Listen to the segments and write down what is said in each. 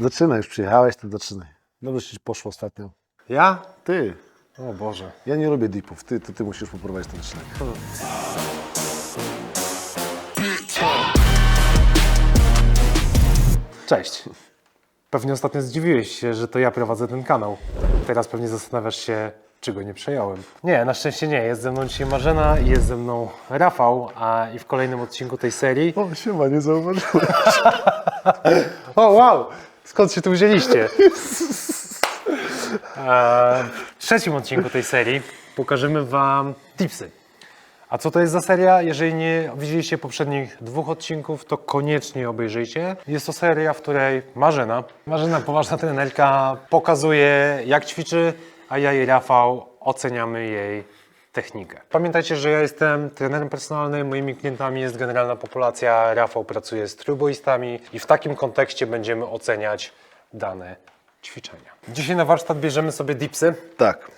Zaczynaj, już przyjechałeś, to zaczynaj. Dobrze ci poszło ostatnio. Ja? Ty. O Boże. Ja nie lubię dipów. Ty, to ty musisz poprowadzić ten odcinek. Cześć. Pewnie ostatnio zdziwiłeś się, że to ja prowadzę ten kanał. Teraz pewnie zastanawiasz się, czego nie przejąłem. Nie, na szczęście nie. Jest ze mną dzisiaj Marzena i jest ze mną Rafał, a i w kolejnym odcinku tej serii... O, siema, nie zauważyłem. O, wow! Skąd się tu wzięliście? E, W trzecim odcinku tej serii pokażemy Wam tipsy. A co to jest za seria? Jeżeli nie widzieliście poprzednich dwóch odcinków, to koniecznie obejrzyjcie. Jest to seria, w której Marzena, Marzena, poważna trenerka, pokazuje jak ćwiczy, a ja i Rafał oceniamy jej technikę. Pamiętajcie, że ja jestem trenerem personalnym, moimi klientami jest generalna populacja, Rafał pracuje z trójboistami i w takim kontekście będziemy oceniać dane ćwiczenia. Dzisiaj na warsztat bierzemy sobie dipsy, Tak.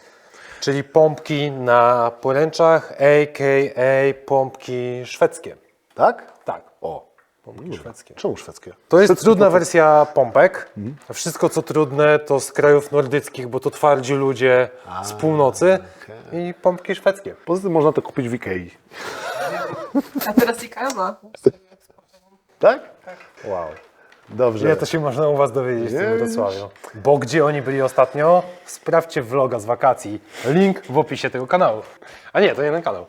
czyli pompki na poręczach, a.k.a. pompki szwedzkie. Tak? Tak. Pompki szwedzkie. Czemu szwedzkie? To jest trudna wersja pompek. Wszystko co trudne to z krajów nordyckich, bo to twardzi ludzie z północy i pompki szwedzkie. Poza tym można to kupić w Ikei. A teraz IKEA ma. Tak? Wow. Dobrze. Ile to się można u Was dowiedzieć w Nie, tym Wrocławiu? Bo gdzie oni byli ostatnio? Sprawdźcie vloga z wakacji. Link w opisie tego kanału. A nie, to jeden kanał.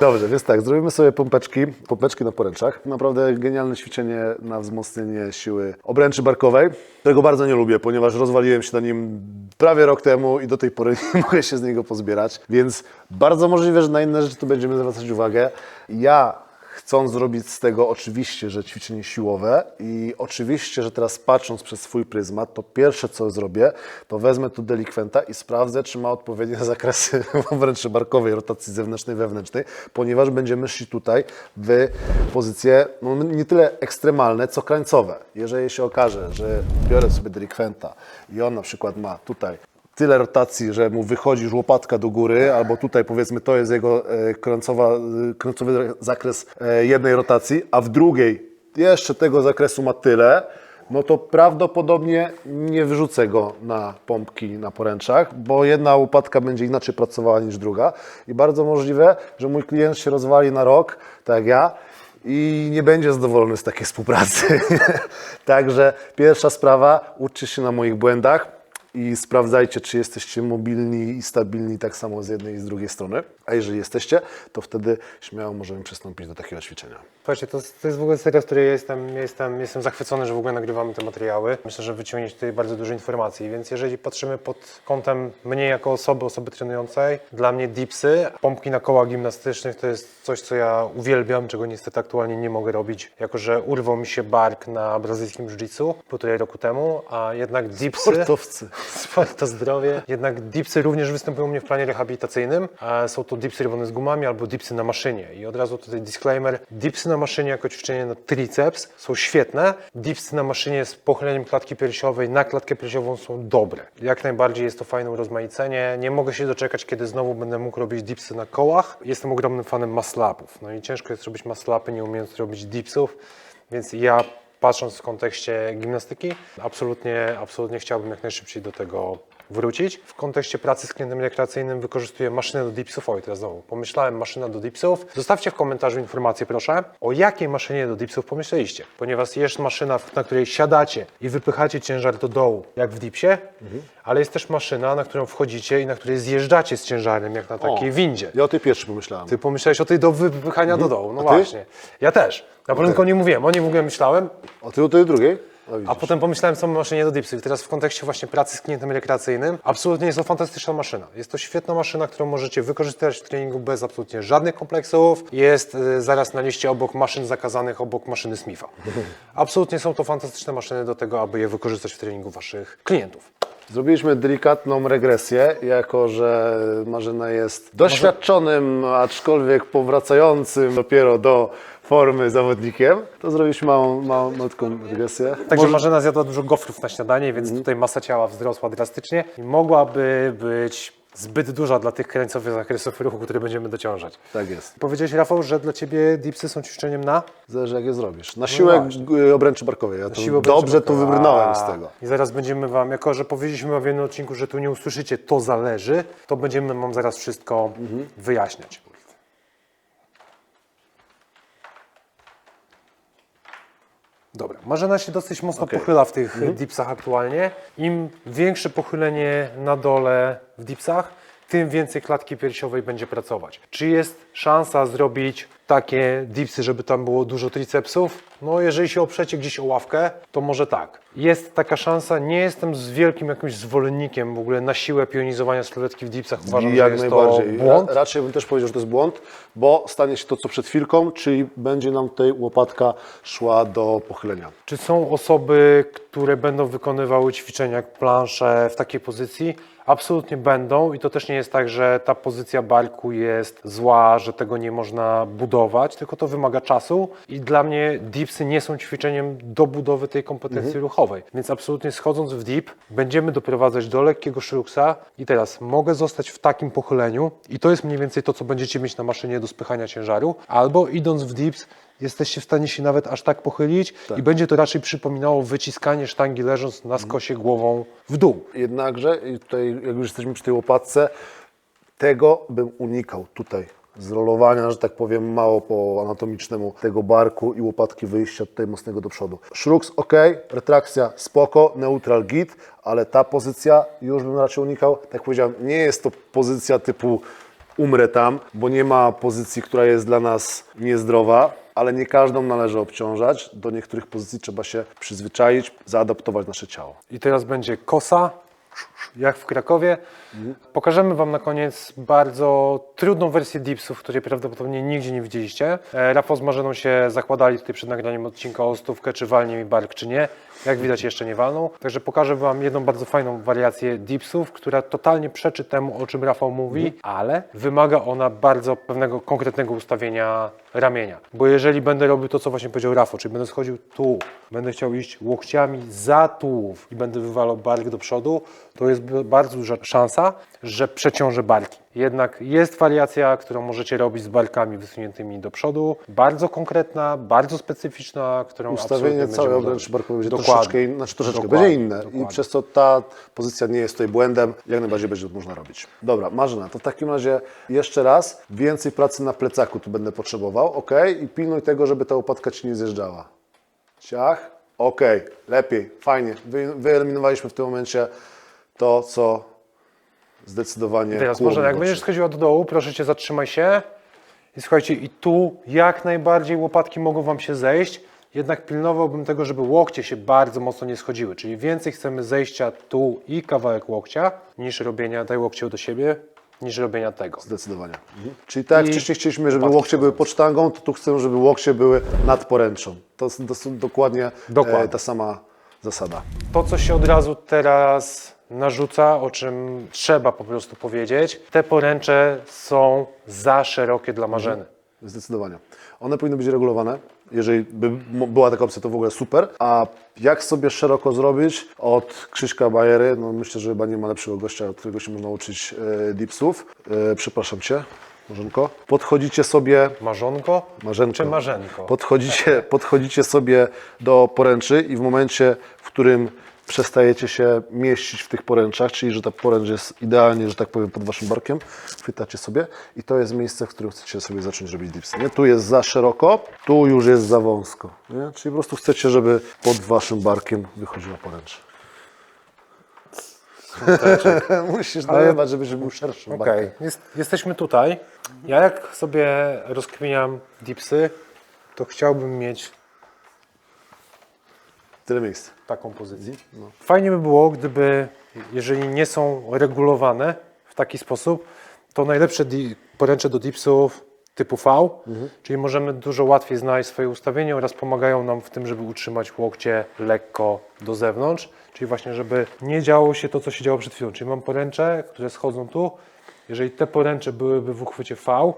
Dobrze, więc tak, zrobimy sobie pompeczki, pompeczki na poręczach. Naprawdę genialne ćwiczenie na wzmocnienie siły obręczy barkowej, którego bardzo nie lubię, ponieważ rozwaliłem się na nim prawie rok temu i do tej pory nie mogę się z niego pozbierać, więc bardzo możliwe, że na inne rzeczy tu będziemy zwracać uwagę. Ja chcąc zrobić z tego oczywiście, że ćwiczenie siłowe i oczywiście, że teraz patrząc przez swój pryzmat, to pierwsze co zrobię, to wezmę tu delikwenta i sprawdzę, czy ma odpowiednie zakresy obręczy barkowej, rotacji zewnętrznej, wewnętrznej, ponieważ będziemy szli tutaj w pozycje no, nie tyle ekstremalne, co krańcowe. Jeżeli się okaże, że biorę sobie delikwenta i on na przykład ma tutaj tyle rotacji, że mu wychodzi już łopatka do góry, albo tutaj powiedzmy to jest jego e, kręcowa, e, kręcowy zakres e, jednej rotacji, a w drugiej jeszcze tego zakresu ma tyle, no to prawdopodobnie nie wrzucę go na pompki na poręczach, bo jedna łopatka będzie inaczej pracowała niż druga i bardzo możliwe, że mój klient się rozwali na rok, tak jak ja, i nie będzie zadowolony z takiej współpracy. Także pierwsza sprawa, uczcie się na moich błędach i sprawdzajcie, czy jesteście mobilni i stabilni tak samo z jednej i z drugiej strony. A jeżeli jesteście, to wtedy śmiało możemy przystąpić do takiego ćwiczenia. Słuchajcie, to, jest- to jest w ogóle seria, z której ja jestem, ja jestem, jestem zachwycony, że w ogóle nagrywamy te materiały. Myślę, że wyciągniecie tutaj bardzo dużo informacji, więc jeżeli patrzymy pod kątem mnie jako osoby, osoby trenującej, dla mnie dipsy, pompki na kołach gimnastycznych to jest coś, co ja uwielbiam, czego niestety aktualnie nie mogę robić, jako że urwał mi się bark na brazylijskim jiu-jitsu półtorej roku temu, a jednak dipsy... Sportowcy. Sport to zdrowie. Jednak dipsy również występują u mnie w planie rehabilitacyjnym. Są to dipsy robione z gumami albo dipsy na maszynie. I od razu tutaj disclaimer. Dipsy na maszynie jako ćwiczenie na triceps są świetne. Dipsy na maszynie z pochyleniem klatki piersiowej na klatkę piersiową są dobre. Jak najbardziej jest to fajne urozmaicenie. Nie mogę się doczekać, kiedy znowu będę mógł robić dipsy na kołach. Jestem ogromnym fanem maslapów. No i ciężko jest robić maslapy, nie umiejąc robić dipsów. Więc ja patrząc w kontekście gimnastyki, absolutnie, absolutnie chciałbym jak najszybciej do tego wrócić. W kontekście pracy z klientem rekreacyjnym wykorzystuję maszynę do dipsów. Oj, teraz znowu pomyślałem maszyna do dipsów. Zostawcie w komentarzu informację, proszę, o jakiej maszynie do dipsów pomyśleliście. Ponieważ jest maszyna, na której siadacie i wypychacie ciężar do dołu, jak w dipsie, ale jest też maszyna, na którą wchodzicie i na której zjeżdżacie z ciężarem, jak na takiej O, windzie. Ja o tej pierwszej pomyślałem. Ty pomyślałeś o tej do wypychania do dołu. No A właśnie. Ja też. Na początku nie mówiłem, o niej w ogóle myślałem, O ty o tej drugiej? A, a potem pomyślałem co maszynie do dipsy. Teraz w kontekście właśnie pracy z klientem rekreacyjnym, absolutnie jest to fantastyczna maszyna. Jest to świetna maszyna, którą możecie wykorzystać w treningu bez absolutnie żadnych kompleksów. Jest y, zaraz na liście obok maszyn zakazanych, obok maszyny Smitha. Absolutnie są to fantastyczne maszyny do tego, aby je wykorzystać w treningu waszych klientów. Zrobiliśmy delikatną regresję, jako że Marzena jest doświadczonym, aczkolwiek powracającym dopiero do formy zawodnikiem, to zrobiliśmy małą, małą, malutką regresję. Także Marzena zjadła dużo gofrów na śniadanie, więc Mhm. tutaj masa ciała wzrosła drastycznie i mogłaby być zbyt duża dla tych krańcowych zakresów ruchu, które będziemy dociążać. Tak jest. Powiedziałeś, Rafał, że dla Ciebie dipsy są ćwiczeniem na? Zależy jak je zrobisz. Na siłę właśnie. g- obręczy barkowej. Ja to siłę dobrze barkowej. wybrnąłem z tego. I zaraz będziemy Wam, jako że powiedzieliśmy w jednym odcinku, że tu nie usłyszycie, to zależy, to będziemy Wam zaraz wszystko Mhm. wyjaśniać. Dobra, Marzena się dosyć mocno Okej. pochyla w tych Mhm. dipsach aktualnie. Im większe pochylenie na dole w dipsach, tym więcej klatki piersiowej będzie pracować. Czy jest szansa zrobić takie dipsy, żeby tam było dużo tricepsów? No, jeżeli się oprzecie gdzieś o ławkę, to może tak. Jest taka szansa. Nie jestem z wielkim jakimś zwolennikiem w ogóle na siłę pionizowania sylwetki w dipsach. Uważam, Jak że jest najbardziej. to błąd. Ra- Raczej bym też powiedział, że to jest błąd, bo stanie się to, co przed chwilką, czyli będzie nam tutaj łopatka szła do pochylenia. Czy są osoby, które będą wykonywały ćwiczenia jak plansze w takiej pozycji? Absolutnie będą i to też nie jest tak, że ta pozycja barku jest zła, że tego nie można budować, tylko to wymaga czasu i dla mnie dipsy nie są ćwiczeniem do budowy tej kompetencji ruchowej. Więc absolutnie schodząc w dip będziemy doprowadzać do lekkiego szluksa i teraz mogę zostać w takim pochyleniu i to jest mniej więcej to, co będziecie mieć na maszynie do spychania ciężaru, albo idąc w dips jesteście w stanie się nawet aż tak pochylić i będzie to raczej przypominało wyciskanie sztangi leżąc na skosie głową w dół. Jednakże, i tutaj jak już jesteśmy przy tej łopatce, tego bym unikał tutaj. Zrolowania, że tak powiem, mało po anatomicznemu tego barku i łopatki wyjścia tutaj mocnego do przodu. Szruks ok, retrakcja spoko, neutral git, ale ta pozycja już bym raczej unikał. Tak jak powiedziałem, nie jest to pozycja typu umrę tam, bo nie ma pozycji, która jest dla nas niezdrowa, ale nie każdą należy obciążać. Do niektórych pozycji trzeba się przyzwyczaić, zaadaptować nasze ciało. I teraz będzie kosa, jak w Krakowie. Pokażemy Wam na koniec bardzo trudną wersję dipsów, której prawdopodobnie nigdzie nie widzieliście. E, Rafał z Marzeną się zakładali tutaj przed nagraniem odcinka o stówkę, czy walnie mi bark, czy nie. Jak widać jeszcze nie walną. Także pokażę Wam jedną bardzo fajną wariację dipsów, która totalnie przeczy temu, o czym Rafał mówi, ale wymaga ona bardzo pewnego konkretnego ustawienia ramienia. Bo jeżeli będę robił to, co właśnie powiedział Rafał, czyli będę schodził tu, będę chciał iść łokciami za tułów i będę wywalał bark do przodu, to jest bardzo duża szansa, że przeciążę barki. Jednak jest wariacja, którą możecie robić z barkami wysuniętymi do przodu, bardzo konkretna, bardzo specyficzna, którą Ustawienie całej obręczy barkowej będzie Dokładnie. troszeczkę, znaczy troszeczkę Dokładnie, będzie inne dokładnie. i przez to ta pozycja nie jest tutaj błędem, jak najbardziej będzie to można robić. Dobra, Marzena, to w takim razie jeszcze raz, więcej pracy na plecaku tu będę potrzebował, ok? I pilnuj tego, żeby ta łopatka Ci nie zjeżdżała. Ciach, ok, lepiej, fajnie. Wy, wyeliminowaliśmy w tym momencie to, co zdecydowanie Teraz może, jak będziesz przodu. schodziła do dołu, proszę Cię zatrzymaj się. I słuchajcie, i tu jak najbardziej łopatki mogą Wam się zejść, jednak pilnowałbym tego, żeby łokcie się bardzo mocno nie schodziły. Czyli więcej chcemy zejścia tu i kawałek łokcia, niż robienia, daj łokcie do siebie, niż robienia tego. Zdecydowanie. Mhm. Czyli tak jak I wcześniej chcieliśmy, żeby łokcie były pod sztangą, to tu chcemy, żeby łokcie były nad poręczą. To jest, to jest dokładnie, Dokładnie. E, ta sama zasada. To, co się od razu teraz narzuca, o czym trzeba po prostu powiedzieć, te poręcze są za szerokie dla marzeny. Zdecydowanie. One powinny być regulowane. Jeżeli by była taka opcja, to w ogóle super. A jak sobie szeroko zrobić? Od Krzyśka Bajery, no myślę, że chyba nie ma lepszego gościa, od którego się można uczyć e, dipsów. E, przepraszam Cię, Marzenko. Podchodzicie sobie Marzonko Marzenko. czy marzenko? Podchodzicie, podchodzicie sobie do poręczy i w momencie, w którym przestajecie się mieścić w tych poręczach, czyli że ta poręcz jest idealnie, że tak powiem, pod waszym barkiem, chwytacie sobie i to jest miejsce, w którym chcecie sobie zacząć robić dipsy. Nie? Tu jest za szeroko, tu już jest za wąsko. Nie? Czyli po prostu chcecie, żeby pod waszym barkiem wychodziła poręcz. Musisz nalewać, żebyś był szerszy. Okej, jest, jesteśmy tutaj. Ja jak sobie rozkminiam dipsy, to chciałbym mieć Tyle miejsc. taką pozycję. Fajnie by było, gdyby, jeżeli nie są regulowane w taki sposób, to najlepsze di- poręcze do dipsów typu V, czyli możemy dużo łatwiej znaleźć swoje ustawienie oraz pomagają nam w tym, żeby utrzymać łokcie lekko do zewnątrz, czyli właśnie, żeby nie działo się to, co się działo przed chwilą. Czyli mam poręcze, które schodzą tu. Jeżeli te poręcze byłyby w uchwycie V,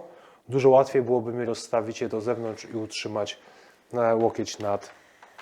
dużo łatwiej byłoby mi rozstawić je do zewnątrz i utrzymać na łokieć nad,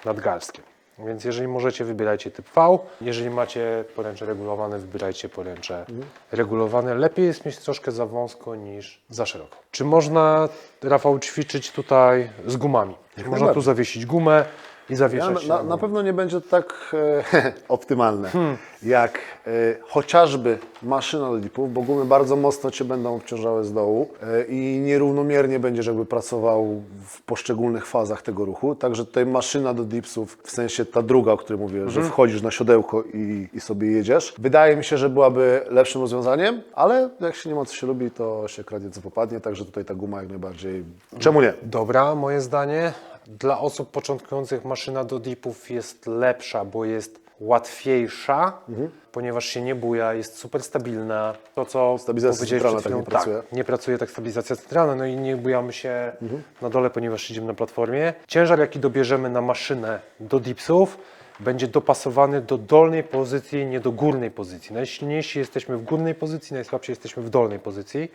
nad garstkiem. Więc jeżeli możecie, wybierajcie typ V. Jeżeli macie poręcze regulowane, wybierajcie poręcze regulowane. Lepiej jest mieć troszkę za wąsko niż za szeroko. Czy można, Rafał, ćwiczyć tutaj z gumami? Można tu zawiesić gumę i Ja, zawieszać na, na na gumę? pewno nie będzie to tak e, optymalne, Hmm. jak e, chociażby maszyna do dipów, bo gumy bardzo mocno Cię będą obciążały z dołu e, i nierównomiernie będziesz jakby pracował w poszczególnych fazach tego ruchu. Także tutaj maszyna do dipsów, w sensie ta druga, o której mówię, Mhm. że wchodzisz na siodełko i, i sobie jedziesz. Wydaje mi się, że byłaby lepszym rozwiązaniem, ale jak się nie ma co się lubi, to się kradnie co popadnie, także tutaj ta guma jak najbardziej... Czemu nie? Dobra, moje zdanie. Dla osób początkujących maszyna do dipów jest lepsza, bo jest łatwiejsza, Mhm. ponieważ się nie buja, jest super stabilna. To, co Stabilizacja centralna tak nie chwilą, pracuje. Tak, nie pracuje tak stabilizacja centralna, no i nie bujamy się Mhm. na dole, ponieważ siedzimy na platformie. Ciężar, jaki dobierzemy na maszynę do dipsów, będzie dopasowany do dolnej pozycji, nie do górnej pozycji. Najsilniejsi jesteśmy w górnej pozycji, najsłabsi jesteśmy w dolnej pozycji.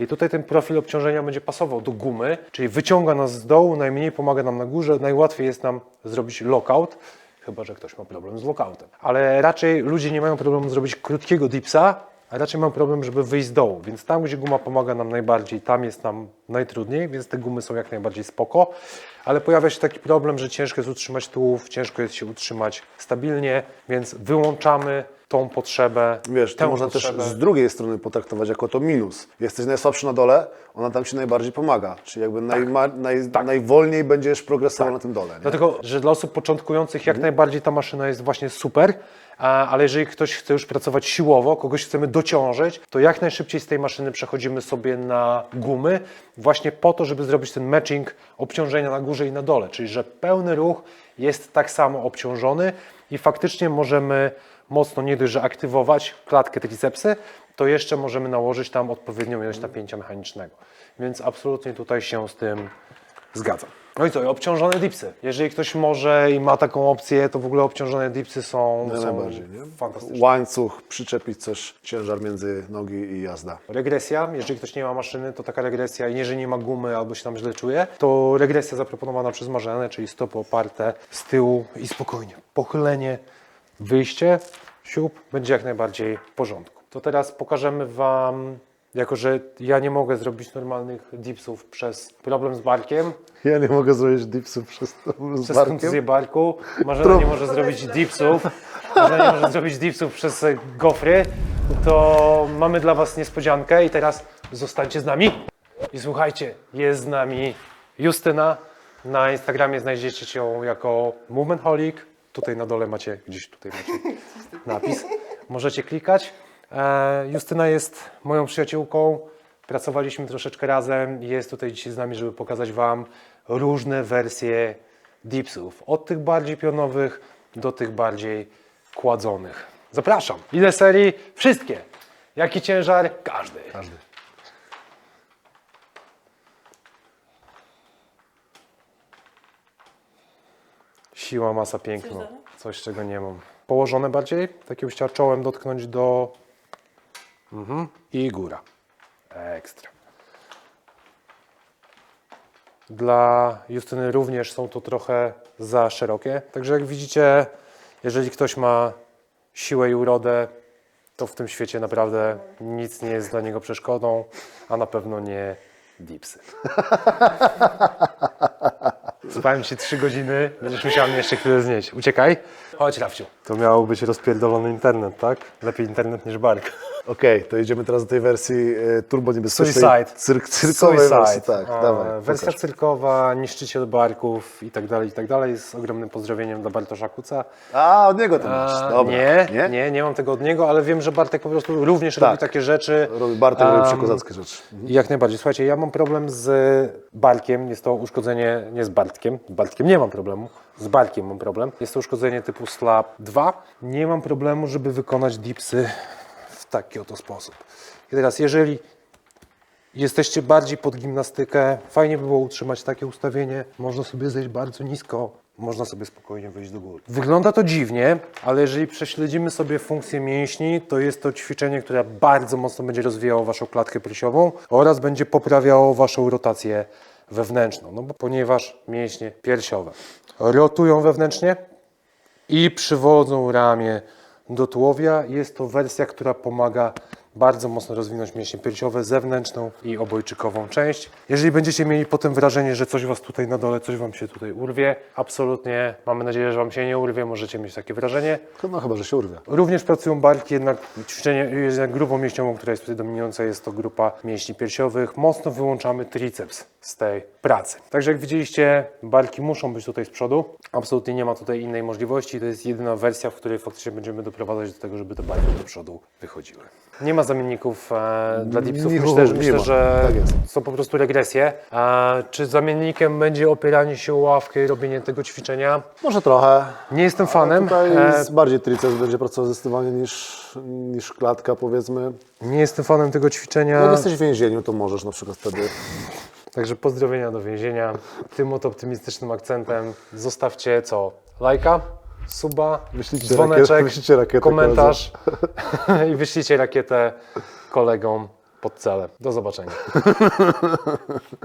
I tutaj ten profil obciążenia będzie pasował do gumy, czyli wyciąga nas z dołu, najmniej pomaga nam na górze, najłatwiej jest nam zrobić lockout, chyba że ktoś ma problem z lockoutem. Ale raczej ludzie nie mają problemu zrobić krótkiego dipsa, a raczej mają problem, żeby wyjść z dołu. Więc tam, gdzie guma pomaga nam najbardziej, tam jest nam najtrudniej, więc te gumy są jak najbardziej spoko. Ale pojawia się taki problem, że ciężko jest utrzymać tułów, ciężko jest się utrzymać stabilnie, więc wyłączamy tą potrzebę. Wiesz, to tę można potrzebę. też z drugiej strony potraktować jako to minus. Jesteś najsłabszy na dole, ona tam ci najbardziej pomaga. Czyli jakby najma, naj, najwolniej będziesz progresował na tym dole. Nie? Dlatego, że dla osób początkujących jak najbardziej ta maszyna jest właśnie super, ale jeżeli ktoś chce już pracować siłowo, kogoś chcemy dociążyć, to jak najszybciej z tej maszyny przechodzimy sobie na gumy, właśnie po to, żeby zrobić ten matching obciążenia na górze i na dole, czyli że pełny ruch jest tak samo obciążony i faktycznie możemy mocno nie dość, że aktywować klatkę tricepsy, to jeszcze możemy nałożyć tam odpowiednią ilość napięcia mechanicznego. Więc absolutnie tutaj się z tym Zgadzam. No i co, i obciążone dipsy. Jeżeli ktoś może i ma taką opcję, to w ogóle obciążone dipsy są, No są najbardziej, nie? fantastyczne. Łańcuch, przyczepić coś, ciężar między nogi i jazda. Regresja, jeżeli ktoś nie ma maszyny, to taka regresja, i jeżeli nie ma gumy albo się tam źle czuje, to regresja zaproponowana przez Marzenę, czyli stopy oparte z tyłu i spokojnie. Pochylenie, wyjście, siup, będzie jak najbardziej w porządku. To teraz pokażemy Wam, jako że ja nie mogę zrobić normalnych dipsów przez problem z barkiem, Ja nie mogę zrobić dipsów przez, z przez barkiem. kontuzję barku. Marzena nie może zrobić dipsów. Marzena nie może zrobić dipsów przez e, gofry. To mamy dla Was niespodziankę i teraz zostańcie z nami. I słuchajcie, jest z nami Justyna. Na Instagramie znajdziecie ją jako Movementholic. Tutaj na dole macie, gdzieś tutaj macie napis. Możecie klikać. E, Justyna jest moją przyjaciółką. Pracowaliśmy troszeczkę razem i jest tutaj dzisiaj z nami, żeby pokazać Wam różne wersje dipsów. Od tych bardziej pionowych do tych bardziej kładzonych. Zapraszam. Ile serii? Wszystkie. Jaki ciężar? Każdy. Każdy. Siła, masa, piękno. Coś, czego nie mam. Położone bardziej, takim czołem dotknąć do... Mhm. I góra. Ekstra. Dla Justyny również są to trochę za szerokie. Także jak widzicie, jeżeli ktoś ma siłę i urodę, to w tym świecie naprawdę nic nie jest dla niego przeszkodą, a na pewno nie dipsy. Spałem ci trzy godziny, będziesz musiała mnie jeszcze chwilę znieść. Uciekaj. Chodź, Rafciu. To miał być rozpierdolony internet, tak? Lepiej internet niż bark. Okej, to idziemy teraz do tej wersji e, turbo niebezpiecznej. Suicide. Cyrk, cyrkowej wersji, tak. A, dawaj, wersja pokaż. cyrkowa, niszczyciel barków i tak dalej, i tak dalej. Z ogromnym pozdrowieniem dla Bartosza Kuca. A, od niego to masz. A, Dobra. nie, nie, nie, mam tego od niego, ale wiem, że Bartek po prostu również robi Tak. takie rzeczy. Robi Bartek robi Em, przekozackie rzeczy. I Jak najbardziej. Słuchajcie, ja mam problem z barkiem. Jest to uszkodzenie, nie z Bartkiem. Z Bartkiem nie mam problemu. Z barkiem mam problem. Jest to uszkodzenie typu slab 2. Nie mam problemu, żeby wykonać dipsy taki oto sposób. I teraz, jeżeli jesteście bardziej pod gimnastykę, fajnie by było utrzymać takie ustawienie. Można sobie zejść bardzo nisko, można sobie spokojnie wyjść do góry. Wygląda to dziwnie, ale jeżeli prześledzimy sobie funkcję mięśni, to jest to ćwiczenie, które bardzo mocno będzie rozwijało Waszą klatkę piersiową oraz będzie poprawiało Waszą rotację wewnętrzną, no bo ponieważ mięśnie piersiowe rotują wewnętrznie, i przywodzą ramię do tułowia. Jest to wersja, która pomaga bardzo mocno rozwinąć mięśnie piersiowe, zewnętrzną i obojczykową część. Jeżeli będziecie mieli potem wrażenie, że coś Was tutaj na dole, coś Wam się tutaj urwie, absolutnie, mamy nadzieję, że Wam się nie urwie, możecie mieć takie wrażenie. No chyba, że się urwie. Również pracują barki, jednak ćwiczenie jednak grupą mięśniową, która jest tutaj dominująca, jest to grupa mięśni piersiowych. Mocno wyłączamy triceps z tej pracy. Także jak widzieliście, barki muszą być tutaj z przodu. Absolutnie nie ma tutaj innej możliwości. To jest jedyna wersja, w której faktycznie będziemy doprowadzać do tego, żeby te barki do przodu wychodziły. Nie ma zamienników e, dla dipsów. Nie, Myślę, że, nie myślę, ma. że Tak jest. są po prostu regresje. E, czy zamiennikiem będzie opieranie się o ławkę i robienie tego ćwiczenia? Może trochę. Nie jestem fanem. Tutaj E, jest bardziej triceps będzie pracował zdecydowanie niż, niż klatka, powiedzmy. nie jestem fanem tego ćwiczenia. Jak jesteś w więzieniu, to możesz na przykład wtedy. Także pozdrowienia do więzienia. Tym oto optymistycznym akcentem zostawcie co? Lajka, suba, Wyślijcie dzwoneczek, rakietę- wyślijcie rakietę komentarz i wyślijcie rakietę kolegom pod cele. Do zobaczenia.